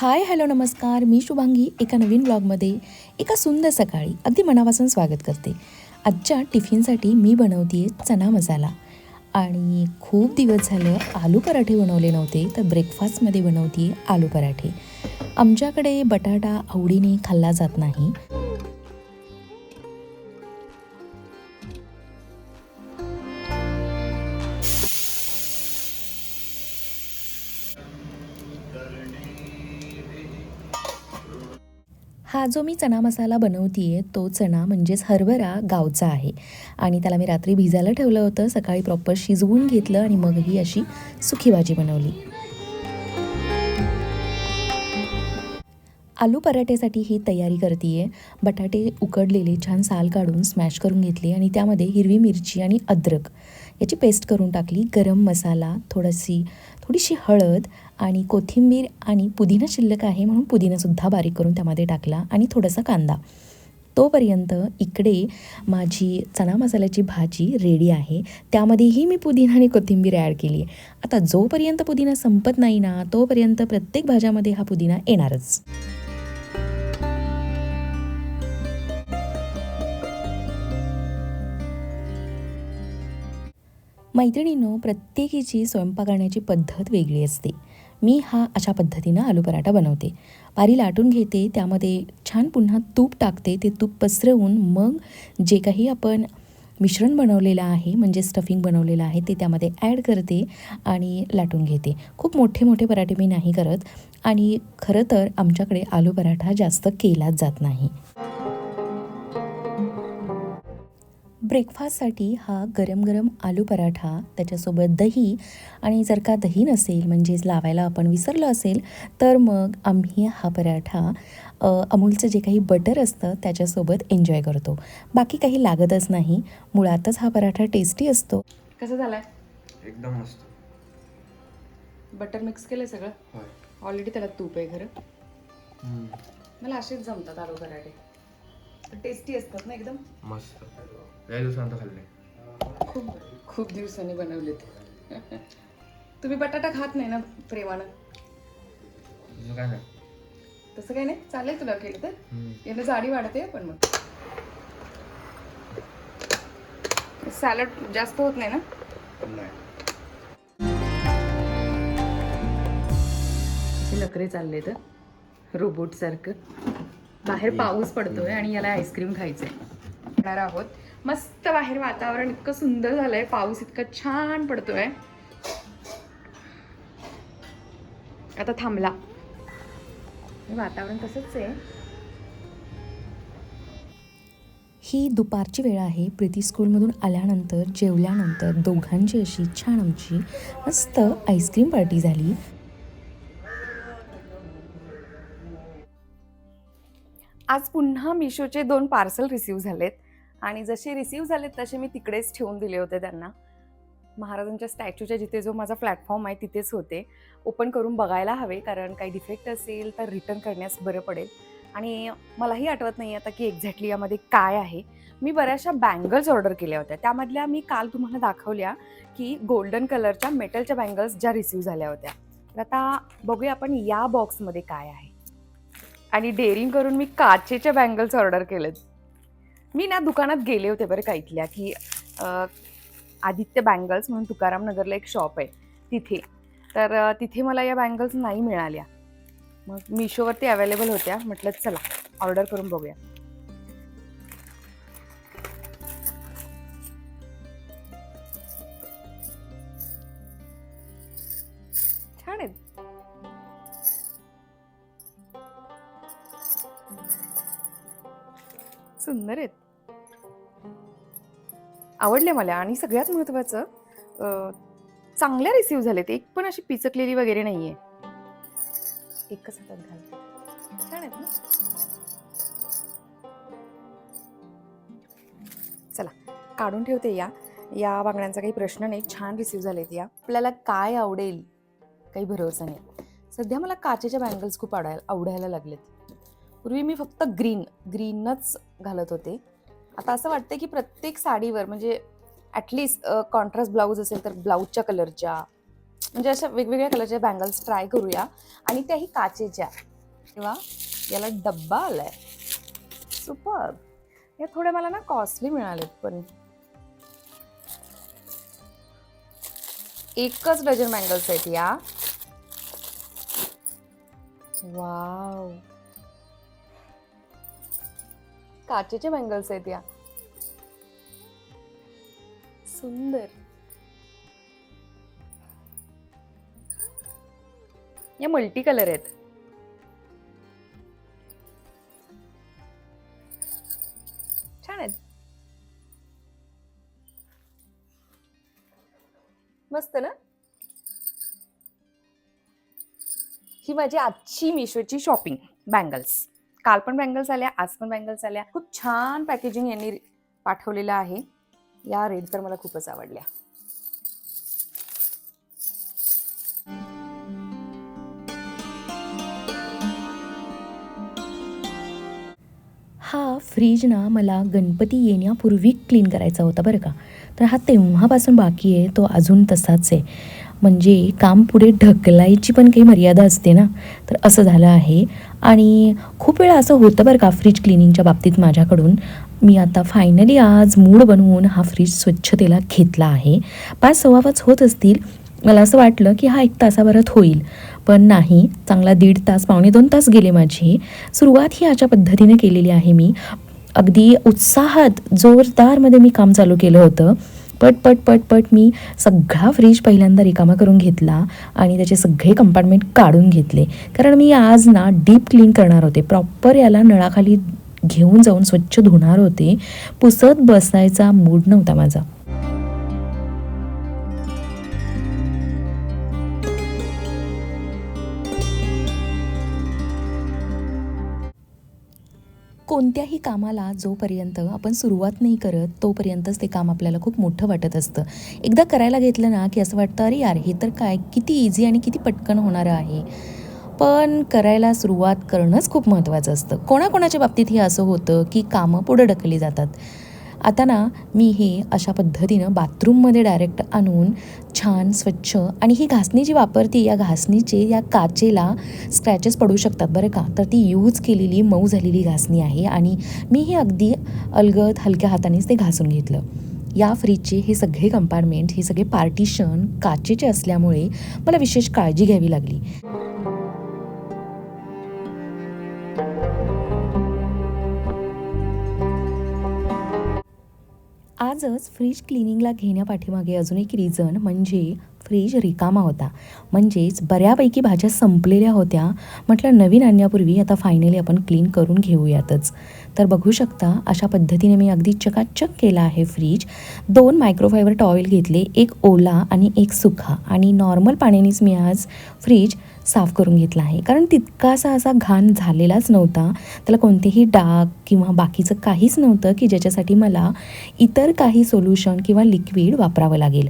Hi hello नमस्कार. मी शुभांगी एका नवीन ब्लॉगमध्ये. एका सुंदर सकाळी अगदी मनापासून स्वागत करते. आजच्या टिफिनसाठी मी बनवते चना मसाला. आणि खूप दिवस झालं आलू पराठे बनवले नव्हते तर ब्रेकफास्टमध्ये बनवते आलू पराठे. आमच्याकडे बटाटा आवडीने खाल्ला जात नाही. हा जो मी चणा मसाला बनवतीये तो चणा म्हणजेच हरभरा गावचा आहे. आणि त्याला मी रात्री भिजायला ठेवलं होतं सकाळी प्रॉपर शिजवून घेतलं आणि मग ही अशी सुखी भाजी बनवली. आलू पराठेसाठी ही तयारी करते बटाटे उकडलेले छान साल काढून स्मॅश करून घेतले आणि त्यामध्ये हिरवी मिरची आणि अद्रक याची पेस्ट करून टाकली. गरम मसाला थोडीशी थोडीशी हळद आणि कोथिंबीर आणि पुदिना शिल्लक आहे म्हणून पुदिनासुद्धा बारीक करून त्यामध्ये टाकला आणि थोडासा कांदा. तोपर्यंत इकडे माझी चणा मसाल्याची भाजी रेडी आहे. त्यामध्येही मी पुदिना आणि कोथिंबीर ॲड केली आहे आता जोपर्यंत पुदिना संपत नाही ना तोपर्यंत प्रत्येक भाज्यामध्ये हा पुदिना येणारच. मैत्रिणींनो प्रत्येकीची स्वयंपाक करण्याची पद्धत वेगळी असते. मी हा अशा पद्धतीनं आलू पराठा बनवते. पारी लाटून घेते त्यामध्ये छान पुन्हा तूप टाकते. ते तूप पसरवून मग जे काही आपण मिश्रण बनवलेलं आहे म्हणजे स्टफिंग बनवलेलं आहे ते त्यामध्ये ॲड करते आणि लाटून घेते. खूप मोठे मोठे पराठे मी नाही करत आणि खरं तर आमच्याकडे आलू पराठा जास्त केलाच जात नाही. ब्रेकफास्टसाठी हा गरम गरम आलू पराठा त्याच्यासोबत दही आणि जर का दही नसेल म्हणजेच लावायला आपण विसरलो असेल तर मग आम्ही हा पराठा अमूलचं जे काही बटर असतं त्याच्यासोबत एन्जॉय करतो. बाकी काही लागतच नाही. मुळातच हा पराठा टेस्टी असतो. कसं झालाय? एकदम मस्त. बटर मिक्स केलंय सगळं? ऑलरेडी त्याला तूप आहे खरं. मला असेच जमतात आलू पराठे. टेस्टी असतात ना एकदम. मस्त. लय दिवसानंतर खाल्ले. खूप खूप दिवसांनी बनवलेत. तुम्ही बटाटा खात नाही ना प्रेमानं? तुझं काय नाही. तसं काही नाही? चालेल तुला केलं तर. हम्म. यानं जाडी वाढते पण मग. सॅलड जास्त होत नाही ना? नाही. असे नखरे चालले तर रोबोट सारखं बाहेर पाऊस पडतोय आणि याला आईस्क्रीम खायचंय. खाणार आहोत. मस्त बाहेर वातावरण इतकं सुंदर झालंय. पाऊस इतका छान पडतोय. आता थांबला. हे वातावरण तसंच आहे. ही दुपारची वेळ आहे. प्रीती स्कूलमधून आल्यानंतर जेवल्यानंतर दोघांची अशी छान आमची मस्त आईस्क्रीम पार्टी झाली. आज पुन्हा मिशोचे दोन पार्सल रिसीव्ह झालेत. आणि जसे रिसीव्ह झालेत तसे मी तिकडेच ठेवून दिले होते त्यांना. महाराजांच्या स्टॅच्यूच्या जिथे जो माझा प्लॅटफॉर्म आहे तिथेच होते. ओपन करून बघायला हवे कारण काही डिफेक्ट असेल तर रिटर्न करण्यास बरं पडेल. आणि मलाही आठवत नाही आता की एक्झॅक्टली यामध्ये काय आहे. मी बऱ्याचशा बँगल्स ऑर्डर केल्या होत्या. त्यामधल्या मी काल तुम्हाला दाखवल्या की गोल्डन कलरच्या मेटलच्या बँगल्स ज्या रिसीव्ह झाल्या होत्या. तर आता बघूया आपण या बॉक्समध्ये काय आहे. आणि डेअरिंग करून मी काचेच्या बँगल्स ऑर्डर केलेत. मी ना दुकानात गेले होते बरं का इथल्या की आदित्य बँगल्स म्हणून तुकाराम नगरला एक शॉप आहे तिथे. तर तिथे मला या बँगल्स नाही मिळाल्या. मग मिशोवरती अवेलेबल होत्या. म्हटलं चला ऑर्डर करून बघूया. आवडले मला. आणि सगळ्यात महत्वाचं चांगल्या रिसीव्ह झालेत. एक पण अशी पिचकलेली वगैरे नाही आहे एकच हातात घाल. छान आहेत ना? चला काढून ठेवते या. या बांगड्यांचा काही प्रश्न नाही. छान रिसीव्ह झालेत या. आपल्याला काय आवडेल? काही भरोसा नाही. सध्या मला काचेच्या बँगल्स खूप आवडायला आवडायला लागलेत. पूर्वी मी फक्त ग्रीन ग्रीनच घालत होते. आता असं वाटतं की प्रत्येक साडीवर म्हणजे ॲटलिस्ट कॉन्ट्रास्ट ब्लाऊज असेल तर ब्लाऊजच्या कलरच्या म्हणजे अशा वेगवेगळ्या कलरच्या बँगल्स ट्राय करूया. आणि त्याही काचेच्या. किंवा याला डब्बा आलाय. सुपर या थोड्या मला ना कॉस्टली मिळालेत पण. एकच डझन बँगल्स आहेत या. वाव काचेचे बँगल्स आहेत या. सुंदर. या मल्टी कलर आहेत. छान आहेत. मस्त ना? ही माझी आजची मिशोची शॉपिंग बँगल्स काल पण बँगल्स आल्या आज पण बँगल्स आल्या. खूप छान पॅकेजिंग यांनी पाठवलेलं आहे. या रेड तर मला खूपच आवडल्या. हा फ्रीज ना मला गणपती येण्यापूर्वी क्लीन करायचा होता बरं का? तर हा तेव्हापासून बाकी आहे तो अजून तसाच आहे. म्हणजे काम पुढे ढकलायची पण काही मर्यादा असते ना? तर असं झालं आहे. आणि खूप वेळा असं होतं बरं का फ्रीज क्लिनिंगच्या बाबतीत माझ्याकडून. मी आता फायनली आज मूड बनवून हा फ्रीज स्वच्छतेला घेतला आहे. पाच सव्वा पाच होत असतील. मला असं वाटलं की हा एक तासाभरात होईल. पण नाही चांगला दीड तास पावणे दोन तास गेले माझे. सुरुवात ही अशा पद्धतीने केलेली आहे मी. अगदी उत्साहात जोरदारमध्ये मी काम चालू केलं होतं. पट पट पट पट मी सगळा फ्रीज पहिल्यांदा रिकामा करून घेतला आणि त्याचे सगळे कंपार्टमेंट काढून घेतले. कारण मी आज ना डीप क्लीन करणार होते. प्रॉपर याला नळाखाली घेऊन जाऊन स्वच्छ धुणार होते. पुसत बसायचा मूड नव्हता माझा. कोणत्याही कामाला जोपर्यंत आपण सुरुवात नाही करत तोपर्यंतच ते काम आपल्याला खूप मोठं वाटत असतं. एकदा करायला घेतलं ना की असं वाटतं अरे यार हे तर काय किती इझी आणि किती पटकन होणारं आहे. पण करायला सुरुवात करणंच खूप महत्त्वाचं असतं. कोणाकोणाच्या बाबतीत हे असं होतं की कामं पुढं ढकलली जातात. आता ना मी हे अशा पद्धतीनं बाथरूममध्ये डायरेक्ट आणून छान स्वच्छ आणि ही घासणी जी वापरते या घासणीचे या काचेला स्क्रॅचेस पडू शकतात बरं का? तर ती यूज केलेली मऊ झालेली घासणी आहे आणि मी हे अगदी अलगद हलक्या हातानेच ते घासून घेतलं. या फ्रीजचे हे सगळे कंपार्टमेंट हे सगळे पार्टिशन काचेचे असल्यामुळे मला विशेष काळजी घ्यावी लागली. आजच फ्रीज क्लिनिंगला घेण्यापाठीमागे अजून एक रिझन म्हणजे फ्रीज रिकामा होता. म्हणजेच बऱ्यापैकी भाज्या संपलेल्या होत्या. म्हटलं नवीन आणण्यापूर्वी आता फायनली आपण क्लीन करून घेऊयातच. तर बघू शकता अशा पद्धतीने मी अगदी चकाचक केला आहे फ्रीज दोन मायक्रोफायबर टॉईल घेतले एक ओला आणि एक सुखा. आणि नॉर्मल पाण्यानेच मी आज फ्रीज साफ करून घेतला आहे. कारण तितकासा असा घाण झालेलाच नव्हता. त्याला कोणतेही डाग किंवा बाकीचं काहीच नव्हतं की ज्याच्यासाठी मला इतर काही सोल्युशन किंवा लिक्विड वापरावं लागेल.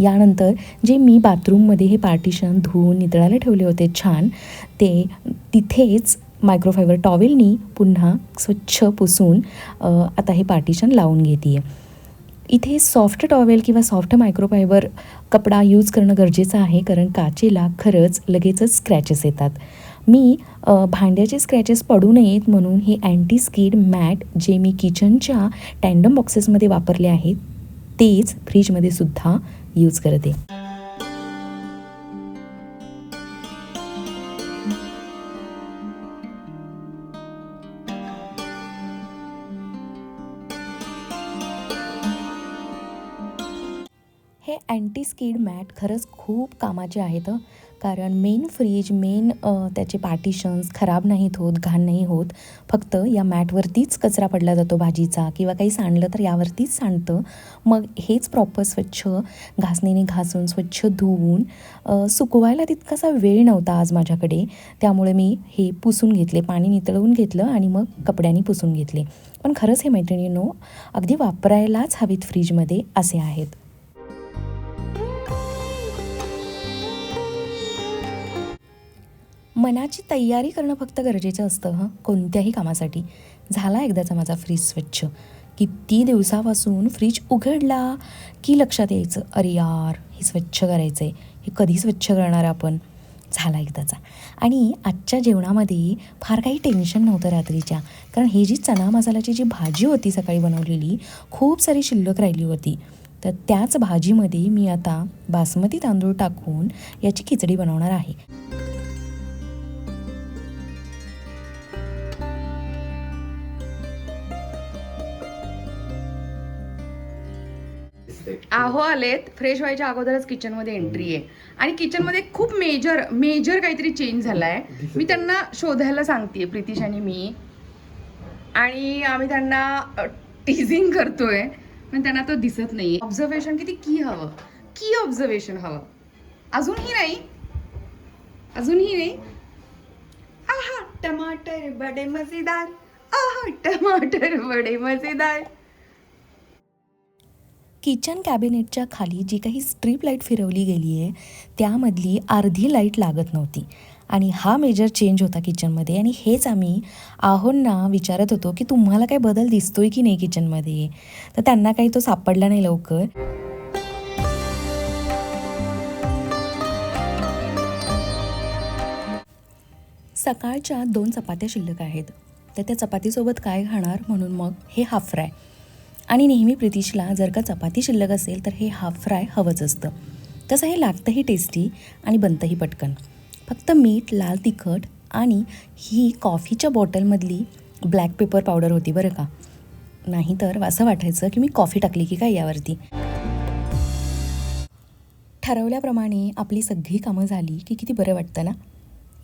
यानंतर जे मी बाथरूममध्ये हे पार्टिशन धुवून नितळायला ठेवले होते छान ते तिथेच मायक्रोफायबर टॉवेलनी पुन्हा स्वच्छ पुसून आता हे पार्टिशन लावून घेते आहे इथे सॉफ्ट टॉवेल किंवा सॉफ्ट मायक्रोफायबर कपडा यूज करणं गरजेचं आहे कारण काचेला खरंच लगेचच स्क्रॅचेस येतात. मी भांड्याचे स्क्रॅचेस पडू नयेत म्हणून हे अँटी स्किड मॅट जे मी किचनच्या टँडम बॉक्सेसमध्ये वापरले आहेत तेच फ्रीजमध्ये सुद्धा यूज करते. अँटी स्किड मॅट खरंच खूप कामाचे आहेत कारण मेन फ्रीज मेन त्याचे पार्टिशन्स खराब नाहीत होत घाण नाही होत. फक्त या मॅटवरतीच कचरा पडला जातो भाजीचा किंवा काही सांडलं तर यावरतीच सांडतं. मग हेच प्रॉपर स्वच्छ घासणीने घासून स्वच्छ धुवून सुकवायला तितकासा वेळ नव्हता आज माझ्याकडे. त्यामुळे मी हे पुसून घेतले पाणी नितळवून घेतलं आणि मग कपड्यांनी पुसून घेतले. पण खरंच हे मैत्रिणींनो अगदी वापरायलाच हवीत फ्रीजमध्ये असे आहेत. मनाची तयारी करणं फक्त गरजेचं असतं हं? कोणत्याही कामासाठी. झाला एकदाचा माझा फ्रीज स्वच्छ. किती दिवसापासून फ्रीज उघडला की लक्षात यायचं अरे यार हे स्वच्छ करायचं आहे हे कधी स्वच्छ करणार आपण? झाला एकदाचा. आणि आजच्या जेवणामध्ये फार काही टेन्शन नव्हतं रात्रीच्या. कारण ही जी चना मसाल्याची जी भाजी होती सकाळी बनवलेली खूप सारी शिल्लक राहिली होती. तर त्याच भाजीमध्ये मी आता बासमती तांदूळ टाकून याची खिचडी बनवणार आहे. आहो आलेत फ्रेश व्हायच्या अगोदरच किचनमध्ये एंट्री आहे. आणि किचनमध्ये खूप मेजर मेजर काहीतरी चेंज झालाय. मी त्यांना शोधायला सांगतेय प्रितिश आणि मी. आणि आम्ही त्यांना टीझिंग करतोय. पण त्यांना तो दिसत नाही ऑब्झर्वेशन किती की हवं? की ऑब्झर्वेशन हवं. अजूनही नाही. अजूनही नाही. आहा टमाटर बडे मजेदार. आहा टमाटर बडे मजेदार. किचन कॅबिनेटच्या खाली जी काही स्ट्रीप लाइट फिरवली गेली आहे त्यामधली अर्धी लाइट लागत नव्हती. आणि हा मेजर चेंज होता किचनमध्ये. आणि हेच आम्ही आहोंना विचारत होतो की तुम्हाला काही बदल दिसतोय की नाही किचनमध्ये? तर त्यांना काही तो सापडला नाही लवकर. सकाळच्या दोन चपात्या शिल्लक आहेत. तर त्या चपातीसोबत काय खाणार? म्हणून मग हे हाफ फ्राय. आणि नेहमी प्रितीशला जर का चपाती शिल्लक असेल तर हे हाफ फ्राय हवंच असतं. तसं हे लागतंही टेस्टी आणि बनतंही पटकन. फक्त मीठ लाल तिखट आणि ही कॉफीच्या बॉटलमधली ब्लॅक पेपर पावडर होती बरं का. नाहीतर असं वाटायचं की मी कॉफी टाकली की काय यावरती. ठरवल्याप्रमाणे आपली सगळी कामं झाली की किती बरं वाटतं ना?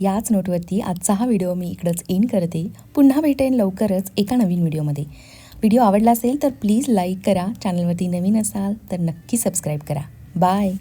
याच नोटवरती आजचा हा व्हिडिओ मी इकडंच इन करते. पुन्हा भेटेन लवकरच एका नवीन व्हिडिओमध्ये व्हिडिओ आवडला असेल तर प्लीज लाईक करा. चॅनलवरती नवीन असाल तर नक्की सबस्क्राईब करा. बाय.